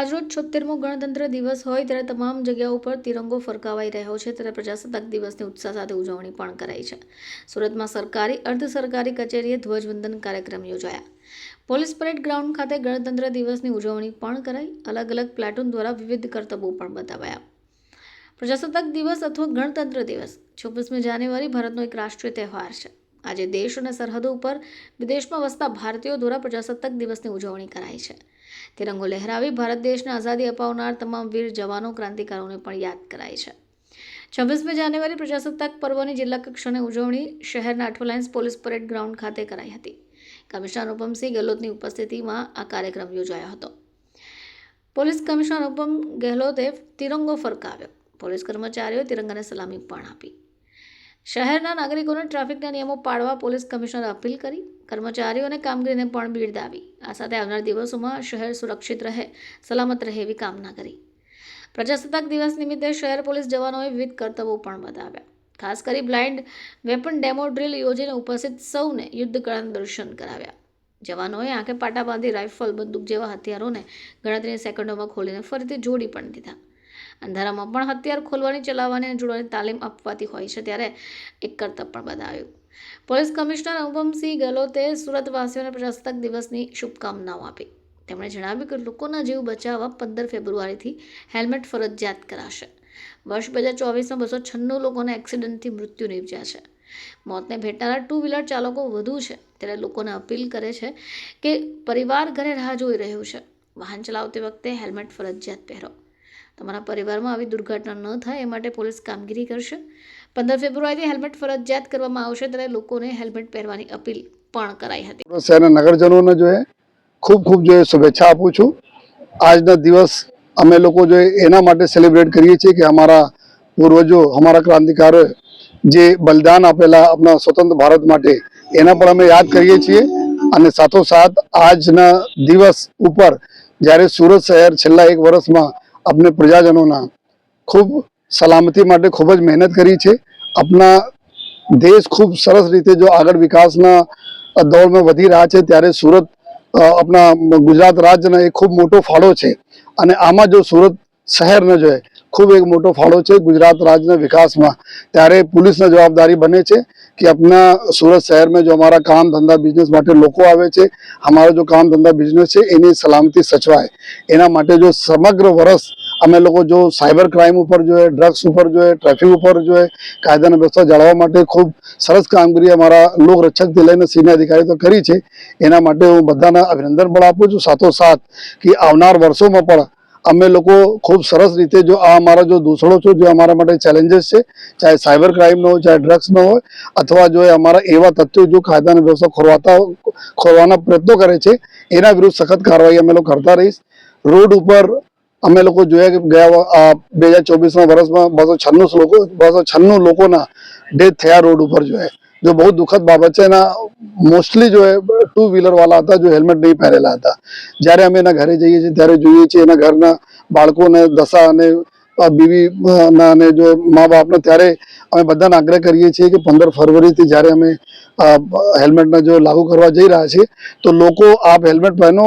આજરોજ છોતેરમો ગણતંત્ર દિવસ હોય ત્યારે તમામ જગ્યાઓ પર તિરંગો ફરકાવાઈ રહ્યો છે ત્યારે પ્રજાસત્તાક દિવસની ઉત્સાહ સાથે ઉજવણી પણ કરાઈ છે. સુરતમાં સરકારી, અર્ધ સરકારી કચેરીએ ધ્વજવંદન કાર્યક્રમ યોજાયા. પોલીસ પરેડ ગ્રાઉન્ડ ખાતે ગણતંત્ર દિવસની ઉજવણી પણ કરાઈ. અલગ અલગ પ્લાટૂન દ્વારા વિવિધ કરતબો પણ બતાવાયા. પ્રજાસત્તાક દિવસ અથવા ગણતંત્ર દિવસ. છવ્વીસમી જાન્યુઆરી ભારતનો એક રાષ્ટ્રીય તહેવાર છે. આજે દેશ અને સરહદો ઉપર વિદેશમાં વસતા ભારતીયો દ્વારા પ્રજાસત્તાક દિવસની ઉજવણી કરાય છે. તિરંગો લહેરાવી ભારત દેશને આઝાદી અપાવનાર તમામ વીર જવાનો ક્રાંતિકારોને પણ યાદ કરાય છે. છવ્વીસમી જાન્યુઆરી પ્રજાસત્તાક પર્વની જિલ્લા કક્ષાની ઉજવણી શહેરના અઠોલાઇન્સ પોલીસ પરેડ ગ્રાઉન્ડ ખાતે કરાઈ હતી. કમિશનર અનુપમસિંહ ગેહલોતની ઉપસ્થિતિમાં આ કાર્યક્રમ યોજાયો હતો. પોલીસ કમિશનર અનુપમ ગેહલોતે તિરંગો ફરકાવ્યો. પોલીસ કર્મચારીઓએ તિરંગાને સલામી પણ આપી. શહેરના નાગરિકોને ટ્રાફિકના નિયમો પાળવા પોલીસ કમિશનર અપીલ કરી. કર્મચારીઓને કામગીરીને પણ બિરદાવી આ સાથે આવનાર દિવસોમાં શહેર સુરક્ષિત રહે, સલામત રહે એવી કામના કરી. પ્રજાસત્તાક દિવસ નિમિત્તે શહેર પોલીસ જવાનોએ વિવિધ કર્તવ્યો પણ બતાવ્યા. ખાસ કરી બ્લાઇન્ડ વેપન ડેમો ડ્રિલ યોજીને ઉપસ્થિત સૌને યુદ્ધ કળાના દર્શન કરાવ્યા. જવાનોએ આંખે પાટા બાંધી રાઇફલ, બંદૂક જેવા હથિયારોને ગણતરીની સેકન્ડોમાં ખોલીને ફરીથી જોડી પણ દીધા. અંધારામાં પણ હથિયાર ખોલવાની, ચલાવવાની અને જોડવાની તાલીમ આપવાતી હોય છે ત્યારે એક કરતબ પણ બતાવ્યું. પોલીસ કમિશનર અનુપમસિંહ ગેહલોતે સુરતવાસીઓને પ્રજાસત્તાક દિવસની શુભકામનાઓ આપી. તેમણે જણાવ્યું કે લોકોના જીવ બચાવવા પંદર ફેબ્રુઆરીથી હેલ્મેટ ફરજિયાત કરાશે. વર્ષ બે હજાર ચોવીસમાં બસો છન્નું લોકોના એક્સિડન્ટથી મૃત્યુ નિપજ્યા છે. મોતને ભેટનારા ટુ વ્હીલર ચાલકો વધુ છે. ત્યારે લોકોને અપીલ કરે છે કે પરિવાર ઘરે રાહ જોઈ રહ્યું છે. વાહન ચલાવતી વખતે હેલ્મેટ ફરજિયાત પહેરો. તમારા પરિવારમાં આવી દુર્ઘટના ન થાય એ માટે પોલીસ કામગીરી કરશે. પંદર ફેબ્રુઆરીથી હેલ્મેટ ફરજિયાત કરવામાં આવશે ત્યારે લોકોને હેલ્મેટ પહેરવાની અપીલ પણ કરાઈ હતી. શહેરના નગરજનોને જો ખૂબ ખૂબ જો શુભેચ્છા આપું છું. આજના દિવસ અમે લોકો જો એના માટે સેલિબ્રેટ કરીએ છીએ કે અમારા પૂર્વજો, અમારા ક્રાંતિકારોએ જે બલિદાન આપેલા આપણા સ્વતંત્ર ભારત માટે એના પણ અમે યાદ કરીએ છીએ. અને સાથોસાથ આજના દિવસ ઉપર જ્યારે સુરત શહેર છેલ્લા એક વર્ષમાં આપણે પ્રજાજનોના ખૂબ સલામતી માટે ખૂબ જ મહેનત કરી છે. આપણા દેશ ખૂબ સરસ રીતે જો આગળ વિકાસના દોડમાં વધી રહ્યા છે, ત્યારે સુરત આપણા ગુજરાત રાજ્યનો એક ખૂબ મોટો ફાળો છે. અને આમાં જો સુરત શહેરનો જો ખૂબ એક મોટો ફાળો છે ગુજરાત રાજ્યના વિકાસમાં. ત્યારે પોલીસની જવાબદારી બને છે કે આપણા સુરત શહેરમાં જો અમારા કામ ધંધા બિઝનેસ માટે લોકો આવે છે, અમારો જો કામ ધંધા બિઝનેસ છે, એની સલામતી સચવાય. એના માટે જો સમગ્ર વર્ષ અમે લોકો જો સાયબર ક્રાઇમ ઉપર જોઈએ, ડ્રગ્સ ઉપર જોઈએ, ટ્રાફિક ઉપર જોઈએ, કાયદાને વ્યવસ્થા જાળવવા માટે ખૂબ સરસ કામગીરી અમારા લોકરક્ષકથી લઈને સિનિયર અધિકારી તો કરી છે. એના માટે હું બધાને અભિનંદન પણ આપું છું. સાથોસાથ કે આવનાર વર્ષોમાં પણ અમે લોકો ખૂબ સરસ રીતે જો આ અમારા જો દૂસરો છો, જે અમારા માટે ચેલેન્જીસ છે, ચાહે સાયબર ક્રાઇમનો હોય, ચાહે ડ્રગ્સનો હોય, અથવા જો અમારા એવા તથ્યો જો કાયદાની વ્યવસ્થા ખોરવાતા ખોરવાના પ્રયત્નો કરે છે, એના વિરુદ્ધ સખત કાર્યવાહી અમે લોકો કરતા રહીશ. રોડ ઉપર અમે લોકો જોયા કે ગયા આ બે હજાર ચોવીસના વર્ષમાં બસો છન્નું લોકો બસો છન્નું લોકોના ડેથ થયા રોડ ઉપર જો એ જો બહુ દુઃખદ બાબત છે. એના મોસ્ટલી જો એ ટુ વ્હીલર વાળા હતા જો હેલ્મેટ નહીં પહેરેલા હતા. જ્યારે અમે એના ઘરે જઈએ છીએ ત્યારે જોઈએ છીએ એના ઘરના બાળકોને દશા અને આ બીવી અ, ના અને જો મા બાપને ત્યારે અમે બધાને આગ્રહ કરીએ છીએ કે પંદર ફરવરીથી જ્યારે અમે આ, હેલ્મેટને જો લાગુ કરવા જઈ રહ્યા છીએ તો લોકો આપ હેલ્મેટ પહેરો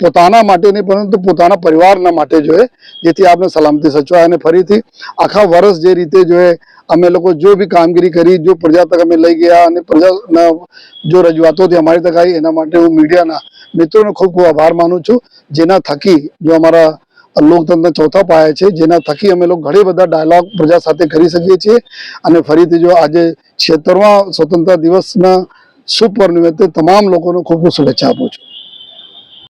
પોતાના માટે નહીં પરંતુ પોતાના પરિવારના માટે જોઈએ જેથી આપણે સલામતી સચવાય અને ફરીથી આખા વર્ષ જે રીતે જોઈએ અમે લોકો જો બી કામગીરી કરી, જો પ્રજા તક અમે લઈ ગયા અને પ્રજાના જો રજૂઆતોથી અમારી તક આવી, એના માટે હું મીડિયાના મિત્રોનો ખૂબ ખૂબ આભાર માનું છું. જેના થકી જો અમારા લોકતંત્ર ચોથા પાયા છે, જેના થકી અમે લોકો ઘણી બધા ડાયલોગ પ્રજા સાથે કરી શકીએ છીએ. અને ફરીથી જો આજે છેતરવા સ્વતંત્ર દિવસના શુભ પર નિમિત્તે તમામ લોકોને ખૂબ ખૂબ શુભેચ્છા આપું છું.